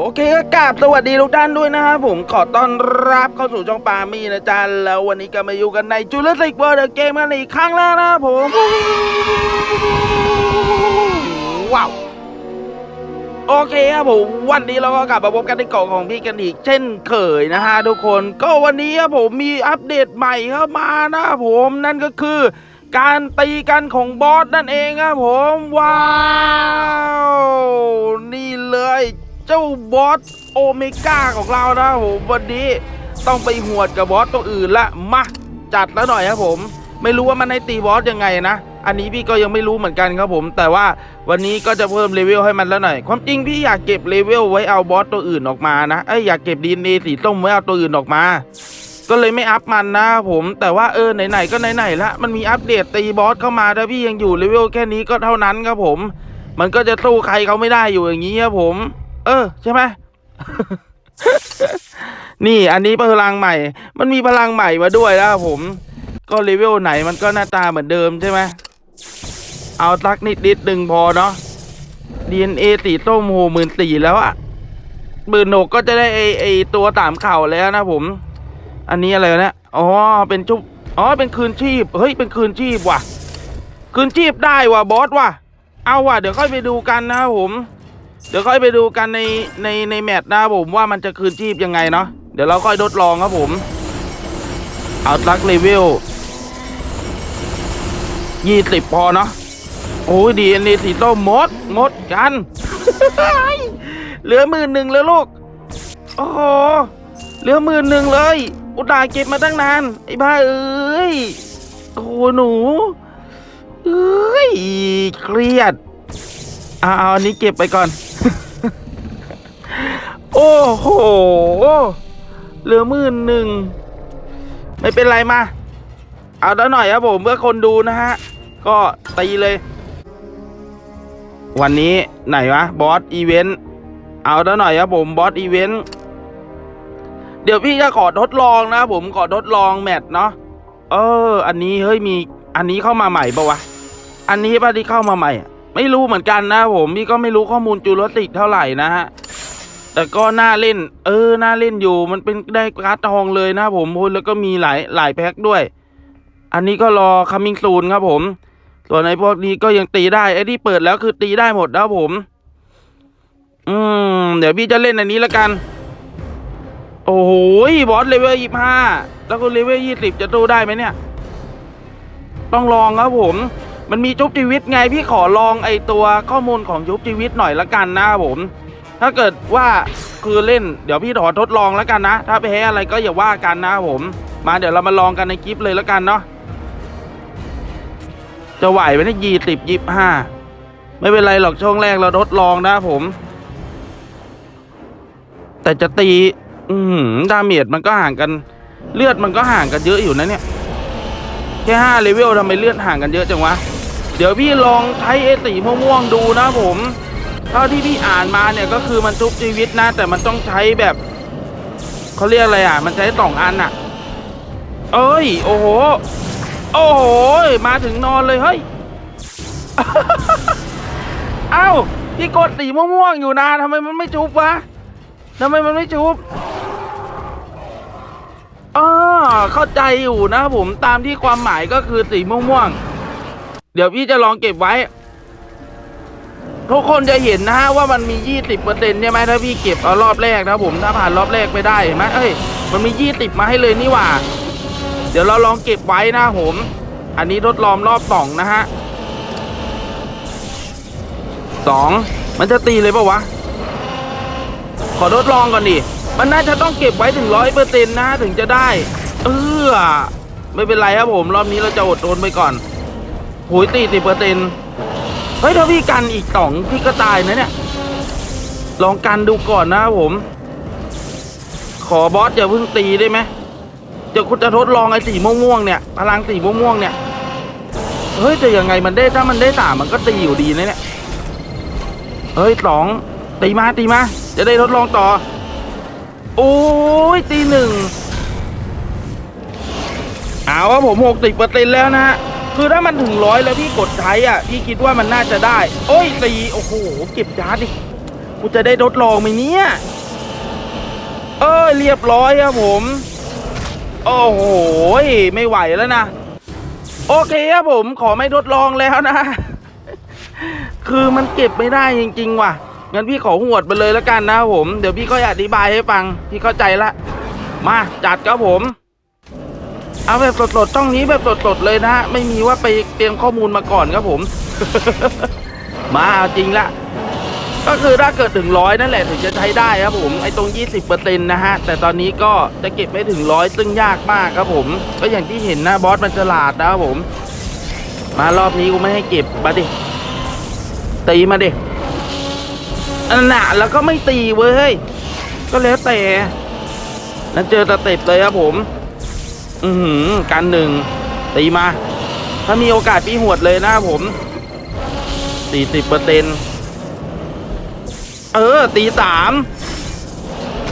โอเคก็กราบสวัสดีทุกท่านด้วยนะครับผมขอต้อนรับเข้าสู่ช่องปามี่นะจ๊ะแล้ววันนี้ก็มาอยู่กันในจูเลสิกเวิร์ดเกมกันอีกครั้งแล้วนะครับผมว้าวโอเคครับผมวันนี้เราก็กลับมาพบกันในเกาะของพี่กันอีกเช่นเคยนะฮะทุกคนก็วันนี้ครับผมมีอัปเดตใหม่เข้ามานะครับผมนั่นก็คือ การตีกันของบอสนั่นเองครับผมว้าว นี่เลย เจ้าบอสโอเมก้าของเรานะผมวันนี้ต้องไปหวดกับบอสตัวอื่นละมาจัดแล้วหน่อยครับผม ไม่รู้ว่ามันให้ตีบอสยังไงนะ อันนี้พี่ก็ยังไม่รู้เหมือนกันครับผม แต่ว่าวันนี้ก็จะเพิ่มเลเวลให้มันแล้วหน่อย ความจริงพี่อยากเก็บเลเวลไว้เอาบอสตัวอื่นออกมานะเอ้อยากเก็บดีเอสีส้มไว้เอาตัวอื่นออกมา ก็เลยไม่อัพมันนะผมแต่ว่าเออไหนๆก็ไหนๆละมันมีอัปเดตตีบอสเข้ามาถ้าพี่ยังอยู่เลเวลแค่นี้ก็เท่านั้นครับผม มันก็จะสู้ใครเขาไม่ได้อยู่อย่างนี้ครับผม เออ ใช่ไหม นี่อันนี้พลังใหม่ มันมีพลังใหม่มาด้วยนะครับผม ก็เลเวลไหนมันก็หน้าตาเหมือนเดิมใช่ไหม เอาสักนิดนิดหนึ่งพอเนาะ DNA สีส้มโหหมื่นสี่แล้วอะหมื่นหกก็จะได้ไอไอตัวสามเข่าแล้วนะผม อันนี้อะไรนะ อ๋อ เป็นชุบ อ๋อ เป็นคืนชีพ เฮ้ย เป็นคืนชีพว่ะ คืนชีพได้ว่ะบอสว่ะ เอาว่ะ เดี๋ยวค่อยไปดูกันนะครับผม เดี๋ยวค่อยไปดูกันในในในแมตช์นะผมว่ามันจะคืนชีพยังไงเนาะเดี๋ยวเราค่อยทดลองครับผมเอาลักเลเวลยี่สิบพอเนาะโอ้ยดีอันนี้สีส้มหมดหมดกันเหลือหมื่นหนึ่งแล้วลูกโอ้โหเหลือหมื่นหนึ่งเลย อุตส่าห์เก็บมาตั้งนาน ไอ้บ้าเอ้ยโอ้โหหนูเอ้ยเครียดเอาเอาอันนี้เก็บไปก่อน โอ้โหเหลือหมื่นหนึ่ง ไม่เป็นไรมา เอาแล้วหน่อยครับผมเพื่อคนดูนะฮะ ก็ตีเลย วันนี้ไหนวะบอสอีเวนต์เอาแล้วหน่อยครับผมบอสอีเวนต์เดี๋ยวพี่จะขอทดลองนะผมขอทดลองแมตช์เนาะเออ อันนี้เฮ้ยมีอันนี้เข้ามาใหม่ปะวะ อันนี้ป่ะที่เข้ามาใหม่ ไม่รู้เหมือนกันนะผม พี่ก็ไม่รู้ข้อมูลจูเลสิกเท่าไหร่นะฮะ แต่ก็น่าเล่น เออ น่าเล่นอยู่ มันเป็นได้การ์ดทองเลยนะผมโอ้ยแล้วก็มีหลายหลายแพ็คด้วย อันนี้ก็รอคัมมิงซูนครับผม ส่วนไอพวกนี้ก็ยังตีได้ไอ้ที่เปิดแล้วคือตีได้หมดนะครับผม อืม เดี๋ยวพี่จะเล่นอันนี้ละกัน โอ้โหบอสเลเวลยี่ห้าแล้วก็เลเวลยี่สิบจะสู้ได้ไหมเนี่ย ต้องลองครับผม มันมีชุบชีวิตไงพี่ขอลองไอตัวข้อมูลของชุบชีวิตหน่อยละกันนะครับผม ถ้าเกิดว่าคือเล่นเดี๋ยวพี่ขอทดลองแล้วกันนะ ถ้าแพ้อะไรก็อย่าว่ากันนะครับผมมาเดี๋ยวเรามาลองกันในคลิปเลยแล้วกันเนาะจะไหวไหมเนี่ยยี่สิบยี่ห้าไม่เป็นไรหรอกช่วงแรกเราทดลองนะผม แต่จะตี อืมดาเมจมันก็ห่างกัน เลือดมันก็ห่างกันเยอะอยู่นะเนี่ย แค่ห้าเลเวลทำไมเลือดห่างกันเยอะจังวะ เดี๋ยวพี่ลองใช้เอสีม่วงๆดูนะผม เท่าที่พี่อ่านมาเนี่ยก็คือมันทุบชีวิตนะ แต่มันต้องใช้แบบเขาเรียกอะไรอะ มันใช้สองอันอะ เอ้ย โอ้โห โอ้โห มาถึงนอนเลยเฮ้ย เอ้าพี่กดสีม่วงๆอยู่นะทำไมมันไม่ชุบวะทำไมมันไม่ชุบอ๋อเข้าใจอยู่นะผมตามที่ความหมายก็คือสีม่วงๆเดี๋ยวพี่จะลองเก็บไว้ ทุกคนจะเห็นนะฮะว่ามันมี 20%ใช่ไหมถ้าพี่เก็บเอารอบแรกนะผมถ้าผ่านรอบแรกไปได้เห็นไหมเอ้ยมันมี 20 มาให้เลยนี่หว่า เดี๋ยวเราลองเก็บไว้นะผม อันนี้ทดลองรอบสองนะฮะสองมันจะตีเลยปะวะ ขอทดลองก่อนดิ มันน่าจะต้องเก็บไว้ถึงร้อยเปอร์เซ็นต์นะถึงจะได้ เออไม่เป็นไรครับผม รอบนี้เราจะอดทนไปก่อนโหยตีสิบเปอร์เซ็นต์ เฮ้ยถ้าพี่กันอีกสองพี่ก็ตายนะเนี่ย ลองกันดูก่อนนะครับผม ขอบอสอย่าเพิ่งตีได้ไหมจะคุณจะทดลองไอ้สีม่วงๆเนี่ยพลังสีม่วงๆเนี่ยเฮ้ยแต่ยังไงมันได้ถ้ามันได้สามมันก็ตีอยู่ดีนะเนี่ยเฮ้ยสองตีมาตีมาจะได้ทดลองต่อ โอ้ยตีหนึ่งเอาว่าผมหกสิบเปอร์เซ็นแล้วนะฮะ คือถ้ามันถึงร้อยแล้วพี่กดใช้อะ พี่คิดว่ามันน่าจะได้ โอ้ยตีโอ้โห เก็บจาร์ดดิกูจะได้ทดลองไหมเนี่ย เออเรียบร้อยครับผม โอ้โห ไม่ไหวแล้วนะ โอเคครับผมขอไม่ทดลองแล้วนะ คือมันเก็บไม่ได้จริง ๆ ว่ะ งั้นพี่ขอหวดไปเลยแล้วกันนะครับผม เดี๋ยวพี่ก็อธิบายให้ฟัง พี่เข้าใจละ มาจัดครับผม เอาแบบสดๆช่องนี้แบบสดๆเลยนะไม่มีว่าไปเตรียมข้อมูลมาก่อนครับผม มาเอาจริงละก็คือถ้าเกิดถึงร้อยนั่นแหละถึงจะใช้ได้ครับผมไอ้ตรง 20%นะฮะ แต่ตอนนี้ก็จะเก็บไม่ถึงร้อยซึ่งยากมากครับผม ก็อย่างที่เห็นนะบอสมันฉลาดนะครับผม มารอบนี้กูไม่ให้เก็บมาดิตีมาดิอันหน่ะแล้วก็ไม่ตีเว้ยก็แล้วแต่นั้นเจอตะเต็บเลยครับผม อือหือการหนึ่งตีมา ถ้ามีโอกาสพี่หวดเลยนะครับผม40เปอร์เซ็นเออ ตีสาม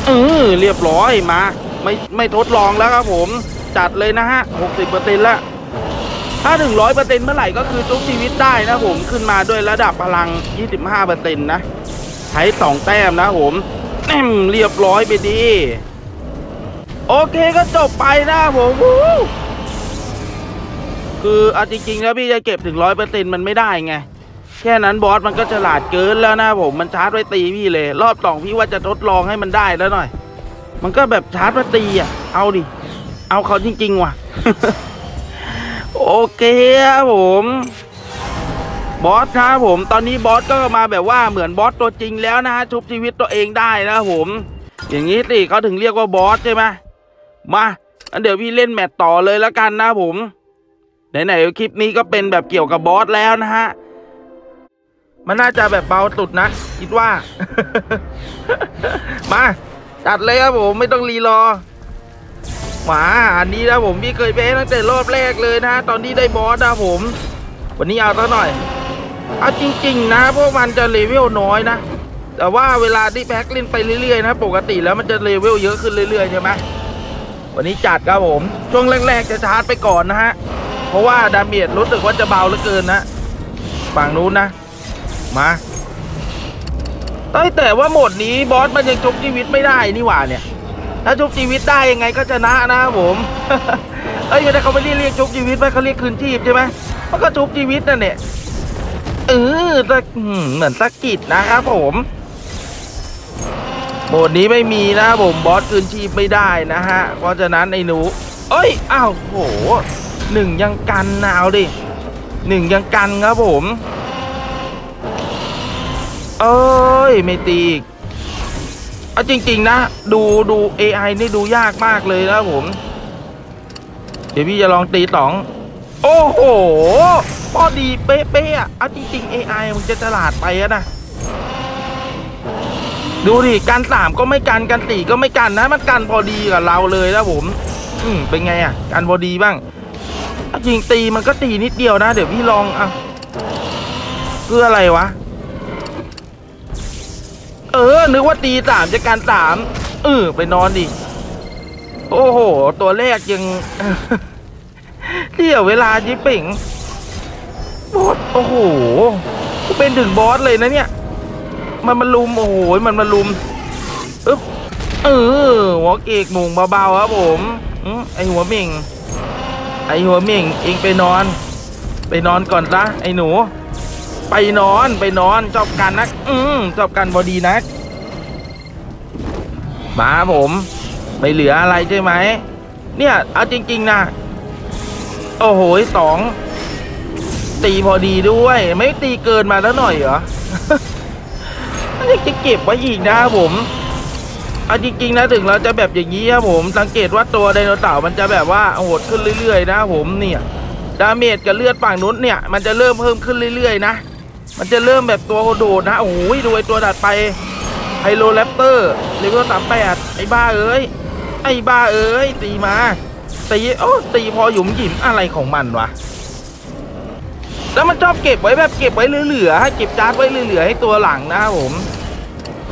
เออเรียบร้อยมา ไม่ไม่ทดลองแล้วครับผม จัดเลยนะฮะ60เปอร์เซ็นแล้วถ้าถึงร้อยเปอร์เซ็นเมื่อไหร่ก็คือจุกชีวิตได้นะผมขึ้นมาด้วยระดับพลัง25เปอร์เซ็นนะ ใช้สองแต้มนะผมแอมเรียบร้อยไปดี โอเคก็จบไปนะผมคือเอาจริงๆแล้วพี่จะเก็บถึงร้อยเปอร์เซ็นต์มันไม่ได้ไง แค่นั้นบอสมันก็ฉลาดเกินแล้วนะผมมันชาร์จไว้ตีพี่เลย รอบสองพี่ว่าจะทดลองให้มันได้แล้วหน่อย มันก็แบบชาร์จไว้ตีอะ เอาดิ เอาเขาจริง ๆ ว่ะ โอเคครับผมบอสครับผม ตอนนี้บอสก็มาแบบว่าเหมือนบอสตัวจริงแล้วนะฮะชุบชีวิตตัวเองได้นะผม อย่างนี้สิเขาถึงเรียกว่าบอสใช่ไหม มาอันเดี๋ยวพี่เล่นแมตต์ต่อเลยแล้วกันนะผม ไหนๆคลิปนี้ก็เป็นแบบเกี่ยวกับบอสแล้วนะฮะ มันน่าจะแบบเบาสุดนะ คิดว่า มาจัดเลยครับผมไม่ต้องรีรอหมาอันนี้นะผมพี่เคยแพ้ตั้งแต่รอบแรกเลยนะ ตอนที่ได้บอสนะผม วันนี้เอาซะหน่อย เอาจริง ๆ นะ พวกมันจะเลเวลน้อยนะ แต่ว่าเวลาที่แพ็กเล่นไปเรื่อยๆนะ ปกติแล้วมันจะเลเวลเยอะขึ้นเรื่อยๆใช่ไหม วันนี้จัดครับผม ช่วงแรก ๆ จะชาร์จไปก่อนนะฮะ เพราะว่าดาเมจรู้สึกว่าจะเบาเหลือเกินนะฝั่งนู้นนะ มาเอ้ยแต่ว่าโหมดนี้บอสมันยังชุบชีวิตไม่ได้นี่หว่าเนี่ย ถ้าชุบชีวิตได้ยังไงก็ชนะนะครับผมเอ้ยไม่ได้เขาไม่เรียกเรียกชุบชีวิตไปเขาเรียกคืนชีพใช่ไหมมันก็ชุบชีวิตนั่นเนี่ยเออตะหืมเหมือนสะกิดนะครับผม โหมดนี้ไม่มีนะผมบอสคืนชีพไม่ได้นะฮะ เพราะฉะนั้นไอ้หนู เอ้ย อ้าวโหหนึ่งยังกันนะเอาดิหนึ่งยังกันครับผม เอ้ย ไม่ตีอีกเอาจริง ๆ นะ ดูดู AI นี่ดูยากมากเลยนะผม เดี๋ยวพี่จะลองตีสอง โอ้โหพอดีเป๊ะๆอะเอาจริง ๆ AI มันจะฉลาดไปอะนะ ดูดิกันสามก็ไม่กันกันสี่ก็ไม่กันนะ มันกันพอดีกับเราเลยนะผม อืมเป็นไงอะ กันพอดีบ้างจริงตีมันก็ตีนิดเดียวนะ เดี๋ยวพี่ลองอะคืออะไรวะ เออ นึกว่าตีสามจะการสามเออไปนอนดิ โอ้โห ตัวแรกยังเที่ยวเวลายิเป่งบอสโอ้โห เป็นถึงบอสเลยนะเนี่ย มันมาลุมโอ้โหมันมาลุมอึ๊บเออหัวเกกหมุงเบาๆครับผมอืมไอหัวเม่ง ไอหัวเม่งเองไปนอน ไปนอนก่อนซะไอหนู ไปนอนไปนอนชอบกันนักอืมชอบกันบอดีนักมาผมไม่เหลืออะไรใช่ไหมเนี่ยเอาจริง ๆนะโอ้โหสองตีพอดีด้วย ไม่ตีเกินมาแล้วหน่อยเหรอ ยังจะเก็บไว้อีกนะครับผมเอาจริงๆนะถึงเราจะแบบอย่างนี้ครับผม สังเกตว่าตัวไดโนเสาร์มันจะแบบว่าโหดขึ้นเรื่อยๆ นะผมเนี่ยดาเมจกับเลือดฝั่งนู้นเนี่ย มันจะเริ่มเพิ่มขึ้นเรื่อยๆ นะ มันจะเริ่มแบบตัวโดดนะโอ้ยดูไอตัวดัดไปไฮโลแรปเตอร์เลเวลสามแปดไอ้บ้าเอ้ยไอ้บ้าเอ้ยตีมาตีโอ้ตีพอหยุมหยิมอะไรของมันวะแล้วมันชอบเก็บไว้แบบเก็บไว้เหลือๆให้เก็บจาร์ดไว้เหลือๆให้ตัวหลังนะครับผม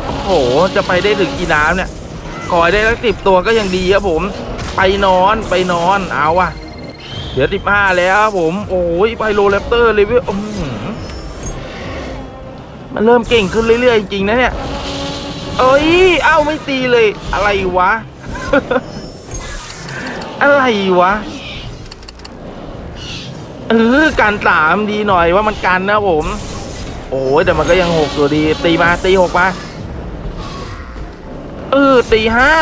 โอ้โหจะไปได้ถึงกี่น้ำเนี่ย ขอได้สักสิบตัวก็ยังดีครับผม ไปนอนไปนอนเอาอะเดี๋ยวสิบห้าแล้วครับผม โอ้ยไพโลแรปเตอร์เลเวลมันเริ่มเก่งขึ้นเรื่อยๆ จริงนะเนี่ย เอ้ย เอ้าไม่ตีเลย อะไรวะ อะไรวะเออการสามดีหน่อยว่ามันกันนะผม โอ้ยแต่มันก็ยังหกอยู่ดี ตีมาตีหกมา เออตีห้า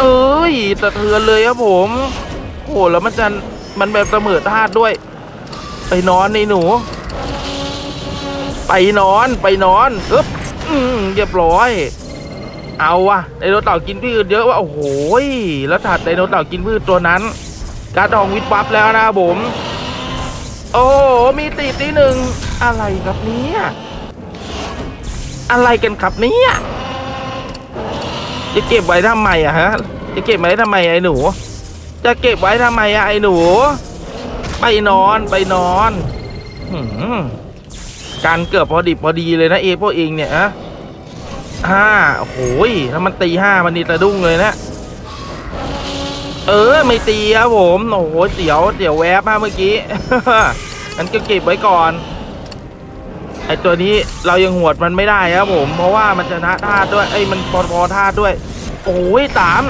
เอ้ยสะเทือนเลยครับผมโอ้แล้วมันจะมันแบบเสมอธาตุด้วย ไปนอนในหนู ไปนอนไปนอนอึ๊บอืมเรียบร้อย เอาวะไดโนเต่ากินพืชเยอะว่ะโอ้โหแล้วถัดไดโนเต่ากินพืชตัวนั้น การดองวิทย์วับแล้วนะผม โอ้มีตีตีหนึ่งอะไรครับเนี่ยอะไรกันครับเนี่ย จะเก็บไว้ทำไมอะฮะ จะเก็บไว้ทำไมไอ้หนู จะเก็บไว้ทำไมอะไอ้หนู ไปนอนไปนอนหืมการเกือบพอดิบพอดีเลยนะเอพวกเองเนี่ยฮะห้าโอ้ยถ้ามันตีห้ามันนี่ตะดุ้งเลยนะเออไม่ตีครับผมโอ้โหเสียวเสียวแวบมากเมื่อกี้งั้นก็เก็บไว้ก่อน ไอตัวนี้เรายังหวดมันไม่ได้ครับผม เพราะว่ามันชนะธาตุด้วยไอ้มันพอพอธาตุด้วย โอ้ยสาม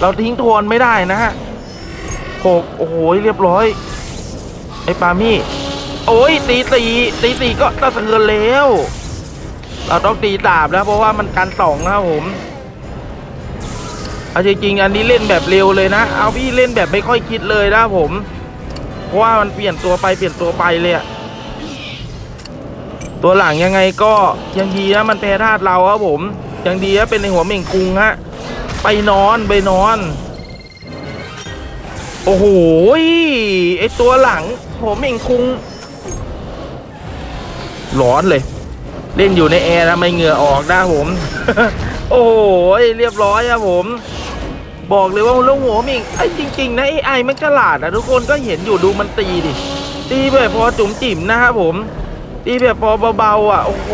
เราทิ้งทวนไม่ได้นะฮะหกโอ้โหเรียบร้อย ไอ้ปามี่ โอ้ยตีตีตีตีก็ตะเทือนแล้ว เราต้องตีตาบแล้วเพราะว่ามันกันสองนะครับผมเอาจริงๆอันนี้เล่นแบบเร็วเลยนะ เอาพี่เล่นแบบไม่ค่อยคิดเลยนะผม เพราะว่ามันเปลี่ยนตัวไปเปลี่ยนตัวไปเลยอะ ตัวหลังยังไงก็ยังดีนะมันแพ้ธาตุเราครับผม ยังดีนะเป็นในหัวเม่งคุงฮะ ไปนอนไปนอน โอ้โหไอตัวหลังหัวเม่งคุงร้อนเลย เล่นอยู่ในแอร์ทำไมเหงื่อออกนะผม โอ้โหเรียบร้อยครับผม บอกเลยว่าลูกหัวมิงไอ้จริง ๆ นะไอ้ไอมันฉลาดนะทุกคนก็เห็นอยู่ดูมันตีดิตีแบบพอจุ๋มจิ๋มนะครับผม ตีแบบพอเบาๆอะ โอ้โห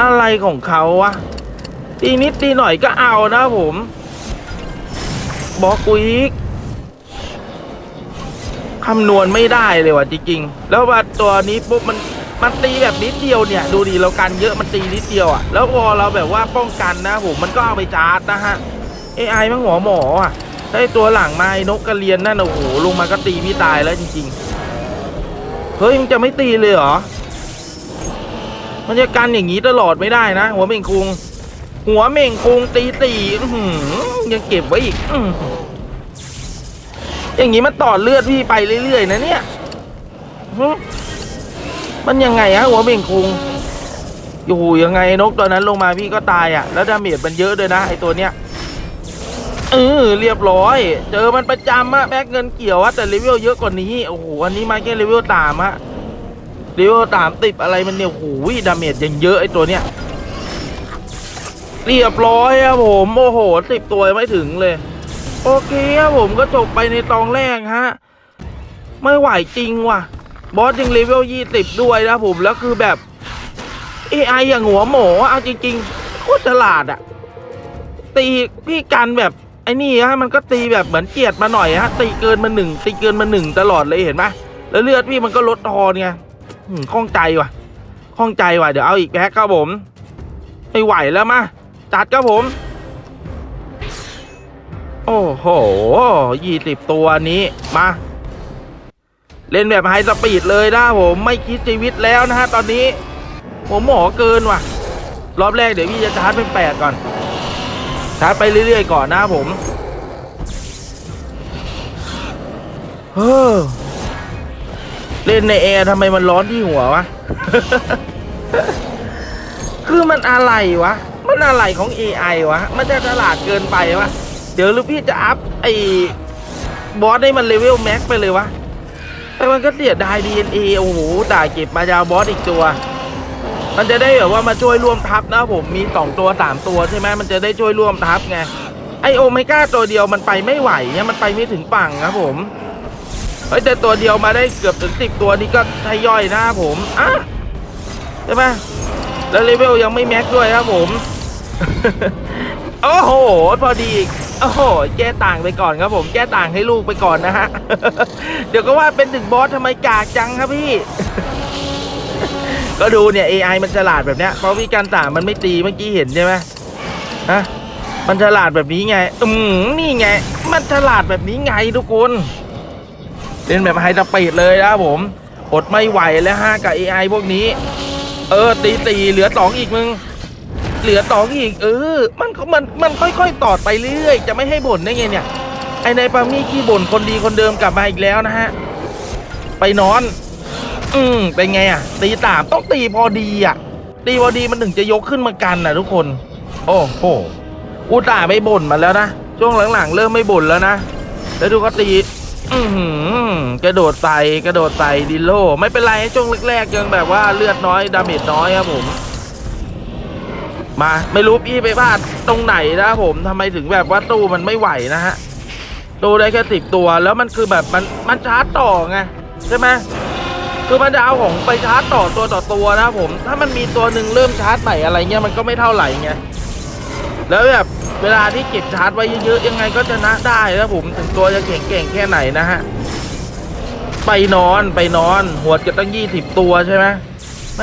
อะไรของเขาวะ ตีนิดตีหน่อยก็เอานะผม บอกกูอีกคำนวณไม่ได้เลยว่ะจริงๆ แล้วว่าตัวนี้ปุ๊บมันมันตีแบบนิดเดียวเนี่ย ดูดิเรากันเยอะมันตีนิดเดียวอะ แล้วพอเราแบบว่าป้องกันนะผมมันก็เอาไปชาร์จนะฮะ AI มันหัวหมออะได้ตัวหลังไอ้นกกระเรียนนั่นโอ้โหลงมาก็ตีพี่ตายแล้วจริง ๆ เฮ้ยมันจะไม่ตีเลยเหรอ มันจะกันอย่างนี้ตลอดไม่ได้นะ หัวเม่งคุง หัวเม่งคุงตีตียังเก็บไว้อีกอย่างนี้มันต่อเลือดพี่ไปเรื่อยๆนะเนี่ยมันยังไงฮะหัวเม่งคุงอยู่ยังไงนกตัวนั้นลงมาพี่ก็ตายอะ แล้วดาเมจมันเยอะด้วยนะไอตัวเนี้ย เออเรียบร้อย เจอมันประจำอะแม็กเงินเกี่ยวอะแต่เลเวลเยอะกว่านี้โอ้โหอันนี้มาแค่เลเวลตามอะเลเวลตามติบอะไรมันเนี่ยโอ้โหดาเมจยังเยอะไอตัวเนี้ยเรียบร้อยครับผมโอ้โหสิบตัวไม่ถึงเลย โอเคครับผมก็จบไปในตองแรกฮะไม่ไหวจริงว่ะ บอสยังเลเวลยี่สิบด้วยนะผมแล้วคือแบบ AI อย่างหัวหมอเอาจริงๆโคตรฉลาดอะตีพี่กันแบบ อ้นี่ฮะมันก็ตีแบบเหมือนเกียดมาหน่อยฮะตีเกินมาหนึ่งตีเกินมาหนึ่งตลอดเลยเห็นไหมแล้วเลือดพี่มันก็ลดทอนไงหืมข้องใจว่ะข้องใจว่ะเดี๋ยวเอาอีกแพ็คครับผมไม่ไหวแล้วมาจัดครับผม โอ้โหยี่สิบตัวนี้มาเล่นแบบไฮสปีดเลยนะผมไม่คิดชีวิตแล้วนะฮะตอนนี้ ผมหมอเกินว่ะ รอบแรกเดี๋ยวพี่จะชาร์จเป็นแปดก่อน ชาร์จไปเรื่อยๆก่อนนะผมเฮ้อเล่นในแอร์ทำไมมันร้อนที่หัววะ คือมันอะไรวะ มันอะไรของ AI วะ มันจะฉลาดเกินไปวะ เดี๋ยวหรือพี่จะอัพไอ้บอสให้มันเลเวลแม็กไปเลยวะ แต่มันก็เสียดาย DNA โอ้โหด่าเก็บมายาวบอสอีกตัว มันจะได้แบบว่ามาช่วยร่วมทัพนะผมมีสองตัวสามตัวใช่ไหมมันจะได้ช่วยร่วมทัพไงไอโอเมก้าตัวเดียวมันไปไม่ไหวเนี่ยมันไปไม่ถึงฝั่งครับผมเฮ้ยแต่ตัวเดียวมาได้เกือบถึงสิบตัวนี่ก็ทยย่อยนะผมอะใช่ไหมแล้วเลเวลยังไม่แม็กด้วยครับผมโอ้โหพอดีโอ้โหแก้ต่างไปก่อนครับผมแก้ต่างให้ลูกไปก่อนนะฮะ เดี๋ยวก็ว่าเป็นถึงบอสทำไมกากจังครับพี่ ก็ดูเนี่ย AI มันฉลาดแบบเนี้ยเพราะพี่การสามมันไม่ตีเมื่อกี้เห็นใช่ไหมฮะมันฉลาดแบบนี้ไง อืมนี่ไง มันฉลาดแบบนี้ไงทุกคนเล่นแบบไฮสปีดเลยนะผมอดไม่ไหวแล้วฮะกับ AI พวกนี้ เออตีตีเหลือสองอีกมึง เหลือสองอีก เออ มันมันมันค่อยๆตอดไปเรื่อยจะไม่ให้บ่นได้ไงเนี่ยไอในปามี่ขี้บ่นคนดีคนเดิมกลับมาอีกแล้วนะฮะ ไปนอน อืมเป็นไงอะ ตีสามต้องตีพอดีอะ ตีพอดีมันถึงจะยกขึ้นมากันนะทุกคน โอ้โหอุตส่าห์ไม่บ่นมาแล้วนะ ช่วงหลังๆ เริ่มไม่บ่นแล้วนะ แล้วดูเขาตี อือหือกระโดดใส่กระโดดใส่ดิโล ไม่เป็นไรช่วงแรกๆยังแบบว่าเลือดน้อยดาเมจน้อยครับผม มาไม่รู้พี่ไปพลาดตรงไหนนะผมทำไมถึงแบบว่าตู้มันไม่ไหวนะฮะตู้ได้แค่สิบตัวแล้วมันคือแบบมันมันชาร์จต่อไงใช่ไหม คือมันจะเอาของไปชาร์จต่อตัวต่อตัวนะผม ถ้ามันมีตัวหนึ่งเริ่มชาร์จใหม่อะไรเงี้ยมันก็ไม่เท่าไหร่ไงแล้วแบบเวลาที่เก็บชาร์จไว้เยอะๆยังไงก็ชนะได้นะผมถึงตัวจะเก่งแค่ไหนนะฮะไปนอนไปนอน หัวจะตั้งยี่สิบตัวใช่ไหมแหม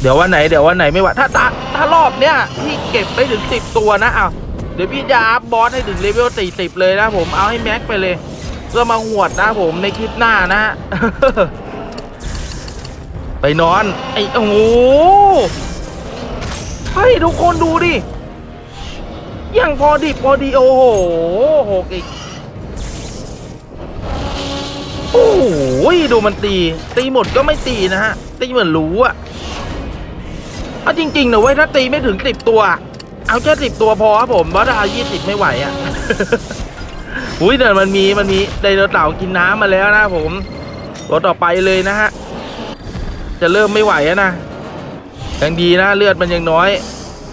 เดี๋ยววันไหนเดี๋ยววันไหนไม่ว่าถ้าถ้าถ้ารอบเนี้ยพี่เก็บไปถึงสิบตัวนะเอาเดี๋ยวพี่จะอัพบอสให้ถึงเลเวลสี่สิบเลยนะผมเอาให้แม็กไปเลย พื่อมาหวดนะผมในคลิปหน้านะฮะไปนอน ไอ้โอ้โหเฮ้ยทุกคนดูดิยังพอดิพอดีโอ้โหหกอีกโอ้โหดูมันตี ตีหมดก็ไม่ตีนะฮะ ตีเหมือนรู้อะเอาจริงๆนะเว้ยถ้าตีไม่ถึงสิบตัว เอาแค่สิบตัวพอครับผมเพราะถ้าเอายี่สิบไม่ไหวอะ อุ้ยเดี๋ยวมันมีมันมีไดโนเสาร์กินน้ำมาแล้วนะผมตัวต่อไปเลยนะฮะ จะเริ่มไม่ไหวแล้วนะยังดีนะเลือดมันยังน้อย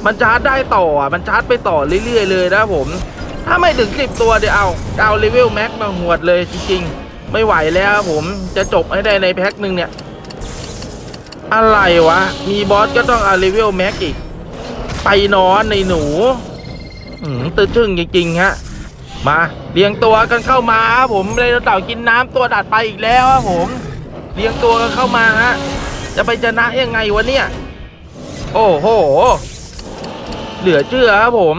มันชาร์จได้ต่ออะมันชาร์จไปต่อเรื่อยๆเลยนะผม ถ้าไม่ถึงสิบตัวเดี๋ยวเอาเอาเลเวลแม็กมาหวดเลยจริงๆ ไม่ไหวแล้วผมจะจบให้ได้ในแพ็คหนึ่งเนี่ย อะไรวะ มีบอสก็ต้องเอาเลเวลแม็กอีก ไปนอนในหนู อืมตื่นทึ่งจริงๆฮะ มาเรียงตัวกันเข้ามาครับผมเลยเต่ากินน้ำตัวดัดไปอีกแล้วครับผมเรียงตัวกันเข้ามาฮะจะไปชนะยังไงวะเนี่ยโอ้โห เหลือเชื่อครับผม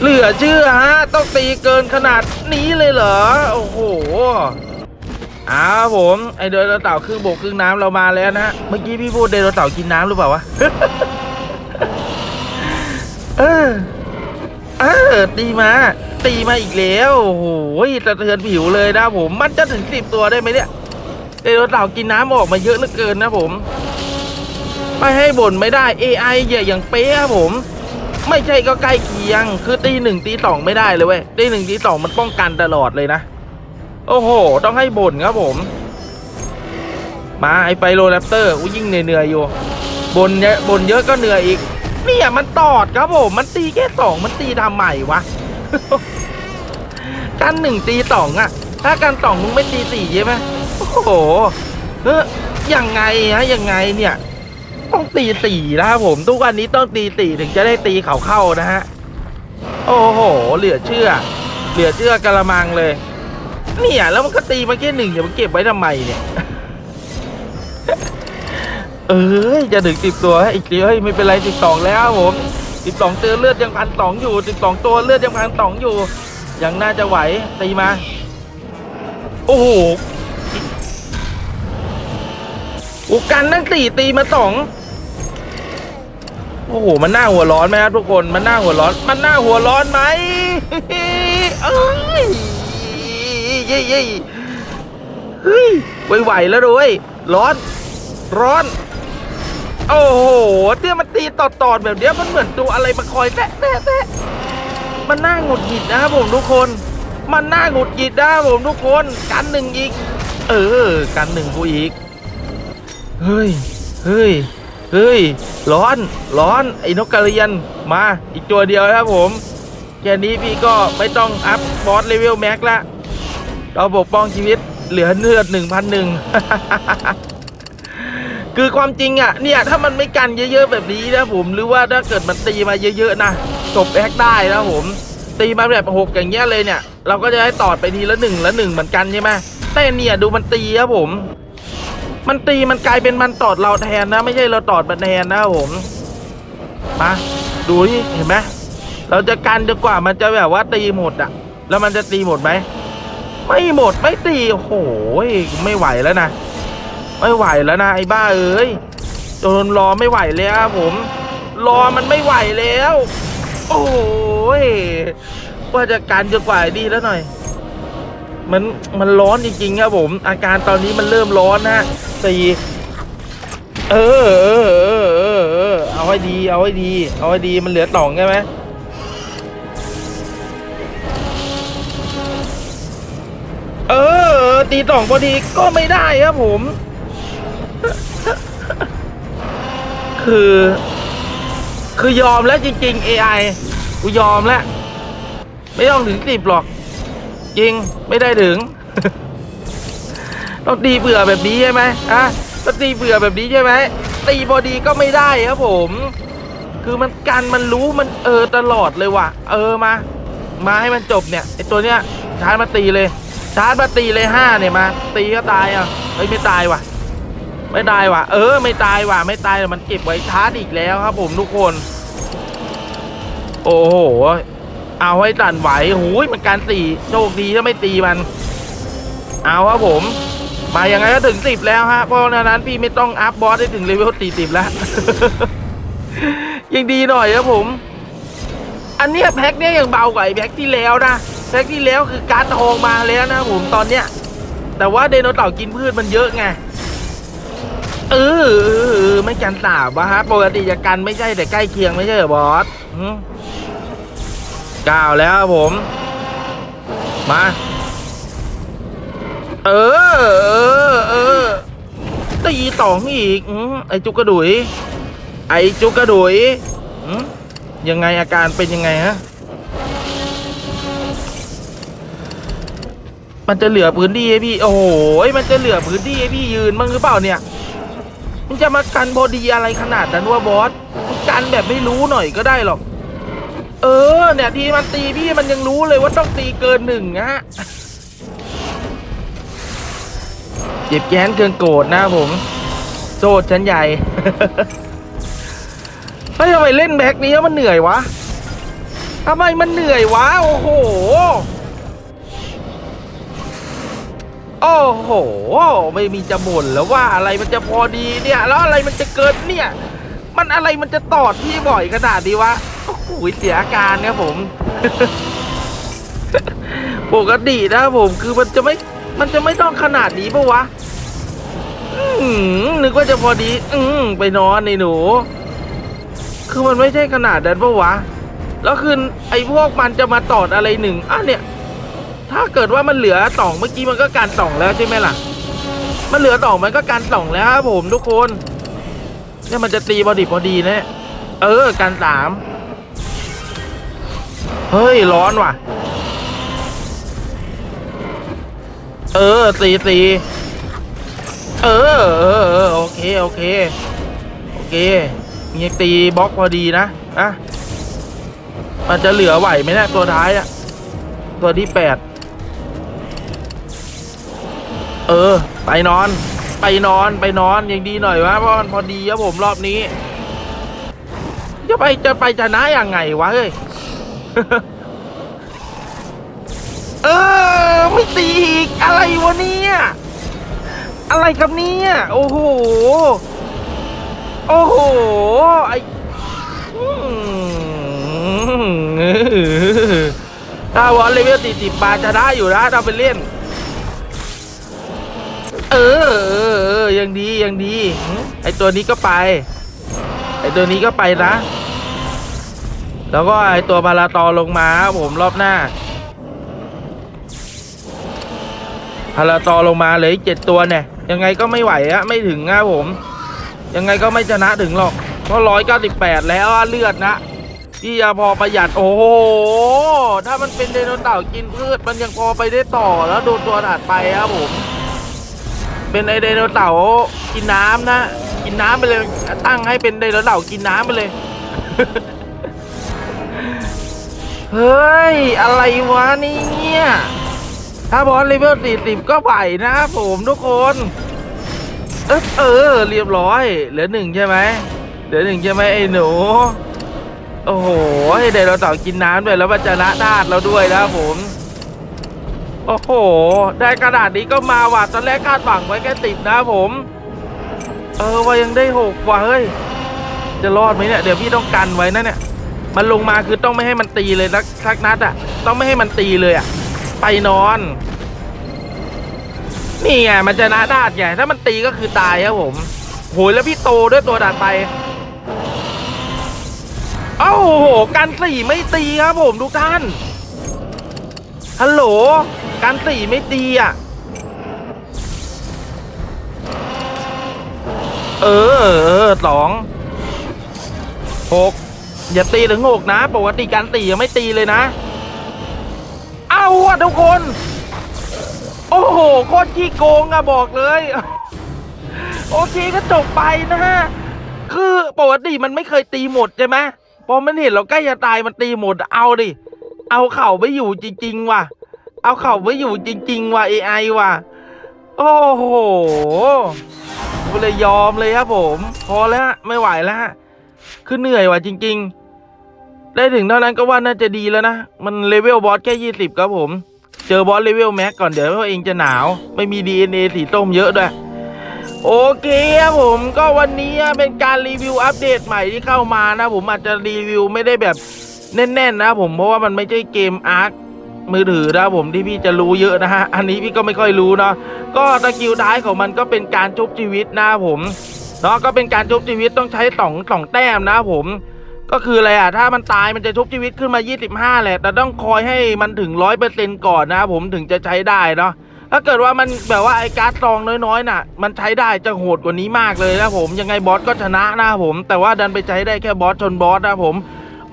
เหลือเชื่อฮะต้องตีเกินขนาดนี้เลยเหรอโอ้โหอ้าวผมไอเดโนเต่าครึ่งบกครึ่งน้ำเรามาแล้วนะเมื่อกี้พี่พูดไดโนเต่ากินน้ำหรือเปล่าวะเออ เออตีมา ตีมาอีกแล้วโอ้โหสะเทือนผิวเลยนะผม มันจะถึงสิบตัวได้ไหมเนี่ยไดโนเต่ากินน้ำออกมาเยอะเหลือเกินนะผม ไม่ให้บ่นไม่ได้ AI อย่อย่างเป๊ะครับผม ไม่ใช่ก็ใกล้เคียง คือตีหนึ่งตีสองไม่ได้เลยเว้ยตีหนึ่งตีสองมันป้องกันตลอดเลยนะ โอ้โห ต้องให้บ่นครับผม มาไอไฟโรแรปเตอร์ยิ่งเหนื่อยๆอยู่บนเยอะบ่นเยอะก็เหนื่อยอีก เนี่ยมันตอดครับผม มันตีแค่สองมันตีทำใหม่วะ กันหนึ่งตีสองอะถ้ากันสองมึงไม่ตีสี่ใช่ไหมโอ้โหเออยังไงฮะยังไงเนี่ย ต้องตีสี่นะครับผม ทุกวันนี้ต้องตีสี่ถึงจะได้ตีเขาเข้านะฮะ โอ้โห เหลือเชื่อ เหลือเชื่อกระมังเลย เนี่ยแล้วมันก็ตีมาแค่หนึ่งเดี๋ยวมันเก็บไว้ทำไมเนี่ย เอ้ยจะถึงสิบตัวอีกทีเฮ้ยไม่เป็นไรสิบสองแล้วผมสิบสองเตือเลือดยังพันสองอยู่สิบสองตัวเลือดยังพันสองอยู่ ยังน่าจะไหวตีมา โอ้โหโอ้กันนั่งสี่ตีมาสองโอ้โห มันน่าหัวร้อนไหมครับทุกคน มันน่าหัวร้อน มันน่าหัวร้อนไหมเอ้ยเย้เย้เฮ้ยไหวๆแล้วด้วย ร้อน ร้อน โอ้โหเนี่ยมันตีต่อๆแบบเนี้ยมันเหมือนตัวอะไรมาคอยแตะแตะแตะมันน่าหงุดหงิดนะครับผมทุกคน มันน่าหงุดหงิดนะครับผมทุกคนกันหนึ่งอีก เออ กันหนึ่งกูอีก เฮ้ย เฮ้ย เฮ้ย ร้อน ร้อน ไอ้นกกระเรียน มา อีกตัวเดียวครับผม แค่นี้พี่ก็ไม่ต้องอัพบอสเลเวลแม็กละ เราปกป้องชีวิตเหลือเลือดหนึ่งพันหนึ่ง คือความจริงอะเนี่ยถ้ามันไม่กันเยอะๆแบบนี้นะผมหรือว่าถ้าเกิดมันตีมาเยอะๆนะจบแอคได้นะผมตีมาแบบหกอย่างเงี้ยเลยเนี่ย เราก็จะให้ตอดไปทีละหนึ่งละหนึ่งเหมือนกันใช่ไหมแต่เนี่ยดูมันตีครับผม มันตีมันกลายเป็นมันตอดเราแทนนะ ไม่ใช่เราตอดมันแทนนะครับผมมาดูที่เห็นไหมเราจะกันจนกว่ามันจะแบบว่าตีหมดอะ แล้วมันจะตีหมดไหมไม่หมดไม่ตีโอ้โหไม่ไหวแล้วนะ ไม่ไหวแล้วนะไอ้บ้าเอ้ยจนรอไม่ไหวแล้วครับผม รอมันไม่ไหวแล้ว โอ้ยว่าจะกันจนกว่าดีแล้วหน่อย มันมันร้อนจริงๆครับผม อาการตอนนี้มันเริ่มร้อนนะสี่เออเออเออเออเออเอาให้ดีเอาให้ดี เอาให้ดีมันเหลือต่องใช่ไหมเออ ตีต่องพอดีก็ไม่ได้ครับผม คือ คือยอมแล้วจริง ๆ AI กูยอมแล้ว ไม่ต้องถึงสิบหรอก จริงไม่ได้ถึง ต้องตีเบื่อแบบนี้ใช่ไหมอะต้องตีเบื่อแบบนี้ใช่ไหมตีพอดีก็ไม่ได้ครับผม คือมันกันมันรู้มันเออตลอดเลยว่ะ เออมา มาให้มันจบเนี่ยไอตัวเนี้ยชาร์จมาตีเลย ชาร์จมาตีเลยห้าเนี่ยมา ตีก็ตายอะเฮ้ยไม่ตายว่ะ ไม่ตายว่ะ เออ ไม่ตายว่ะ ไม่ตายแต่มันเก็บไว้ชาร์จอีกแล้วครับ ผมทุกคน โอ้โห เอาให้ตันไหวหูยมันการสี่โชคดีถ้าไม่ตีมัน เอาครับผม มายังไงก็ถึงสิบแล้วฮะ เพราะนั้นพี่ไม่ต้องอัพบอสได้ถึงเลเวลสี่สิบแล้ว ยังดีหน่อยครับผม อันเนี้ยแพ็คเนี้ยยังเบากว่าไอ้แพ็คที่แล้วนะ แพ็คที่แล้วคือการ์ดทองมาแล้วนะผมตอนเนี้ย แต่ว่าไดโนเต่ากินพืชมันเยอะไง เออเออไม่กันสาบวะฮะปกติจะกันไม่ใช่แต่ใกล้เคียงไม่ใช่เหรอบอสก้าแล้วผม มา เออ เออ เออตีต่องอีกอไอจุกกระดุย ไอจุกกระดุยยังไงอาการเป็นยังไงฮะมันจะเหลือพื้นที่ให้พี่ โอ้โหมันจะเหลือพื้นที่ให้พี่ยืนมั้งหรือเปล่าเนี่ย มันจะมากันพอดีอะไรขนาดนั้นว่าบอสมันกันแบบไม่รู้หน่อยก็ได้หรอก เออ เนี่ยทีมันตีพี่มันยังรู้เลยว่าต้องตีเกินหนึ่งฮะเจ็บแค้นเกินโกรธนะผมโจดฉันใหญ่เฮ้ยทำไมเล่นแบ็กนี้มันเหนื่อยวะทำไมมันเหนื่อยวะ โอ้โห โอ้โห ไม่มีจะบ่นแล้วว่าอะไรมันจะพอดีเนี่ย แล้วอะไรมันจะเกินเนี่ย มันอะไรมันจะตอดพี่บ่อยขนาดนี้วะโอ้โหเสียอาการครับผม ปกตินะผมคือมันจะไม่ มันจะไม่ต้องขนาดนี้ปะวะอนึกว่าจะพอดี อืไปนอนในหนู คือมันไม่ใช่ขนาดนั้นปะวะ แล้วคือไอ้พวกมันจะมาตอดอะไรหนึ่งอะเนี่ย ถ้าเกิดว่ามันเหลือสองเมื่อกี้มันก็การสองแล้วใช่ไหมล่ะ มันเหลือสองมันก็การสองแล้วครับผมทุกคนเนี่ยมันจะตีพอดีพอดีนะเนี่ยเออการสามเฮ้ยร้อนว่ะ เออตีตีเออเออโอเคโอเคโอเคมีตีบล็อกพอดีนะอะมันจะเหลือไหวไหมเนะตัวท้ายอะตัวที่แปด เออ ไปนอน ไปนอนไปนอนอยังดีหน่อยวะเพราะมันพอดีครับผมรอบนี้ จะไปจะไปชนะยังไงวะเฮ้ยเออไม่ตีอีกอะไรวะเนี่ยอะไรครับเนี่ยโอ้โหโอ้โหไอถ้าวอลเลเวลสี่สิบปาจะได้อยู่นะถ้าไปเล่น เออเออเออยังดียังดี ไอตัวนี้ก็ไป ไอตัวนี้ก็ไปนะ แล้วก็ไอตัวพาราตอลงมาครับผมรอบหน้าพาราตอลงมาเลืออีกเจ็ดตัวเนี่ยยังไงก็ไม่ไหวอะไม่ถึงนะผม ยังไงก็ไม่ชนะถึงหรอกเพราะร้อยเก้าสิบแปดแล้วเลือดนะพี่ยาพอประหยัดโอ้โหถ้ามันเป็นไดโนเต่ากินพืชมันยังพอไปได้ต่อแล้วโดนตัวถัดไปครับผม เป็นไอไดโนเต่ากินน้ำนะ กินน้ำไปเลย ตั้งให้เป็นไดโนเต่ากินน้ำไปเลย เฮ้ย อะไรวะนี่เนี่ย ถ้าบอสเลเวลสี่สิบก็ไหวนะผมทุกคนเออเออ เรียบร้อย เหลือหนึ่งใช่ไหมเหลือหนึ่งใช่ไหมไอ้หนู โอ้โหเดี๋ยวเราต่อกินน้ำด้วยแล้วมันจะละนาดเราด้วยนะผม โอ้โห ได้กระดาษนี้ก็มาว่ะตอนแรกคาดหวังไว้แค่ติดนะผม เออว่ายังได้หกว่ะเฮ้ย จะรอดไหมเนี่ย เดี๋ยวพี่ต้องกันไว้นะเนี่ย มันลงมาคือต้องไม่ให้มันตีเลยสักสักนัดอะต้องไม่ให้มันตีเลยอะไปนอน นี่ไงมันจะนาดาดไงถ้ามันตีก็คือตายครับผมโหยแล้วพี่โตด้วยตัวดัดไป เอ้าโหการสี่ไม่ตีครับผมทุกท่าน ฮัลโหล การสีไม่ตีอะ เออเออสองหกอย่าตีถึงหกนะ ปกติการตียังไม่ตีเลยนะ เอาอะทุกคน โอ้โห โคตรขี้โกงอะบอกเลย โอเคก็จบไปนะฮะ คือปกติมันไม่เคยตีหมดใช่ไหมพอมันเห็นเราใกล้จะตายมันตีหมดเอาดิ เอาเข่าไม่อยู่จริงๆว่ะ เอาเข่าไม่อยู่จริง ๆ ว่ะ AI ว่ะ โอ้โหกูเลยยอมเลยครับผม พอแล้วไม่ไหวแล้วคือเหนื่อยว่ะจริง ๆ ได้ถึงเท่านั้นก็ว่าน่าจะดีแล้วนะ มันเลเวลบอสแค่ยี่สิบครับผม เจอบอสเลเวลแม็กก่อนเดี๋ยวพวกเองจะหนาว ไม่มี DNA สีส้มเยอะด้วยโอเคครับผมก็วันนี้เป็นการรีวิวอัปเดตใหม่ที่เข้ามานะ ผมอาจจะรีวิวไม่ได้แบบ แน่นๆนะผมเพราะว่ามันไม่ใช่เกมอาร์คมือถือนะผมที่พี่จะรู้เยอะนะฮะ อันนี้พี่ก็ไม่ค่อยรู้เนาะก็สกิลท้ายของมันก็เป็นการชุบชีวิตนะผมเนาะก็เป็นการชุบชีวิตต้องใช้สองสองแต้มนะผม ก็คืออะไรอะถ้ามันตายมันจะชุบชีวิตขึ้นมา 25 แหละ แต่ต้องคอยให้มันถึง100%ก่อนนะผมถึงจะใช้ได้เนาะถ้าเกิดว่ามันแบบว่าไอ้การ์ดซองน้อยๆน่ะ มันใช้ได้จะโหดกว่านี้มากเลยนะผมยังไงบอสก็ชนะนะผม แต่ว่าดันไปใช้ได้แค่บอสชนบอสนะผม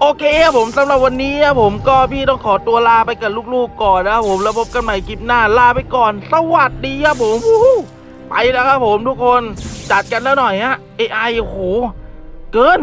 โอเคครับผมสำหรับวันนี้ครับผมก็พี่ต้องขอตัวลาไปกับลูกๆก่อนนะครับผมแล้วพบกันใหม่คลิปหน้าลาไปก่อน สวัสดีครับผมไปแล้วครับผมทุกคนจัดกันแล้วหน่อยฮะ AI โอ้โหเกิน